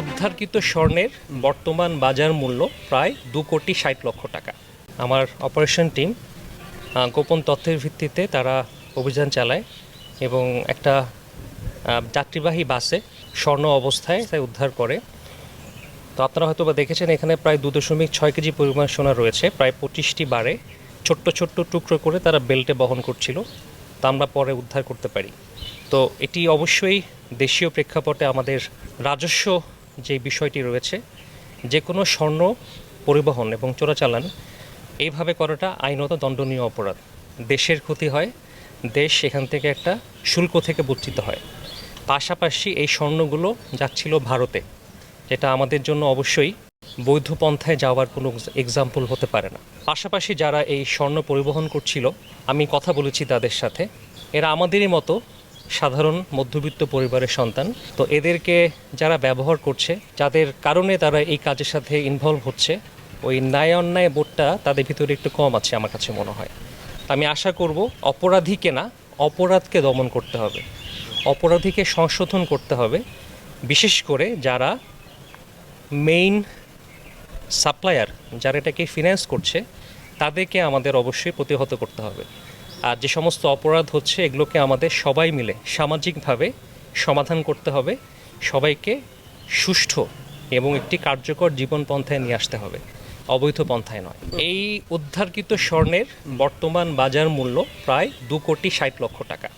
উদ্ধারকৃত স্বর্ণের বর্তমান বাজার মূল্য প্রায় দু কোটি ষাট লক্ষ টাকা। আমার অপারেশন টিম গোপন তথ্যের ভিত্তিতে তারা অভিযান চালায় এবং একটা যাত্রীবাহী বাসে স্বর্ণ অবস্থায় তাই উদ্ধার করে। তো আপনারা হয়তো বা দেখেছেন, এখানে প্রায় দু দশমিক ছয় কেজি পরিমাণ সোনা রয়েছে, প্রায় পঁচিশটি বারে ছোট্ট ছোট্ট টুকরো করে তারা বেল্টে বহন করছিল। তা আমরা পরে উদ্ধার করতে পারি। তো এটি অবশ্যই দেশীয় প্রেক্ষাপটে আমাদের রাজস্ব যে বিষয়টি রয়েছে, যে কোনো স্বর্ণ পরিবহন এবং চোরাচালান এইভাবে করাটা আইনত দণ্ডনীয় অপরাধ। দেশের ক্ষতি হয়, দেশ এখান থেকে একটা শুল্ক থেকে বঞ্চিত হয়। পাশাপাশি এই স্বর্ণগুলো যাচ্ছিল ভারতে, যেটা আমাদের জন্য অবশ্যই বৈধ পন্থায় যাওয়ার কোনো এক্সাম্পল হতে পারে না। পাশাপাশি যারা এই স্বর্ণ পরিবহন করছিল, আমি কথা বলেছি তাদের সাথে, এরা আমাদেরই মতো সাধারণ মধ্যবিত্ত পরিবারের সন্তান। তো এদেরকে যারা ব্যবহার করছে, যাদের কারণে তারা এই কাজের সাথে ইনভলভ হচ্ছে, ওই ন্যায় অন্যায় বোধটা তাদের ভিতরে একটু কম আছে আমার কাছে মনে হয়। আমি আশা করব অপরাধীকে না, অপরাধকে দমন করতে হবে। অপরাধীকে সংশোধন করতে হবে। বিশেষ করে যারা মেইন সাপ্লায়ার যারা এটাকে ফিনান্স করছে, তাদেরকে আমাদের অবশ্যই প্রতিহত করতে হবে। আর যে সমস্ত অপরাধ হচ্ছে, এগুলোকে আমাদের সবাই মিলে সামাজিকভাবে সমাধান করতে হবে। সবাইকে সুষ্ঠু এবং একটি কার্যকর জীবন পন্থায় নিয়ে আসতে হবে। অবৈধ পন্থায় নয়। এই উদ্ধারকৃত স্বর্ণের বর্তমান বাজার মূল্য প্রায় দু কোটি ষাট লক্ষ টাকা।